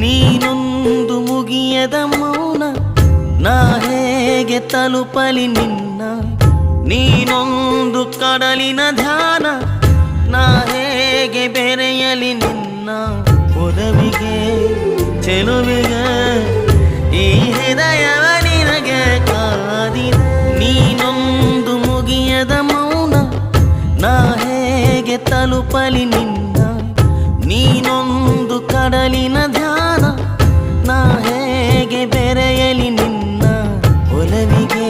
ನೀನೊಂದು ಮುಗಿಯದ ಮೌನ, ನಾ ಹೇಗೆ ತಲುಪಲಿ ನಿನ್ನ? ನೀನೊಂದು ಕಡಲಿನ ಧ್ಯಾನ, ನಾ ಹೇಗೆ ಬೆರೆಯಲಿ ನಿನ್ನ? ಒದವಿಗೆ, ಚೆಲುವಿಗೆ, ಈ ಹೃದಯವ ನಿನಗೆ ಕಾದಿ. ನೀನೊಂದು ಮುಗಿಯದ ಮೌನ, ನಾ ಹೇಗೆ ತಲುಪಲಿ ನಿನ್ನ? ನೀನೊಂದು ಕಡಲಿನ నిన్న ఒలవిగే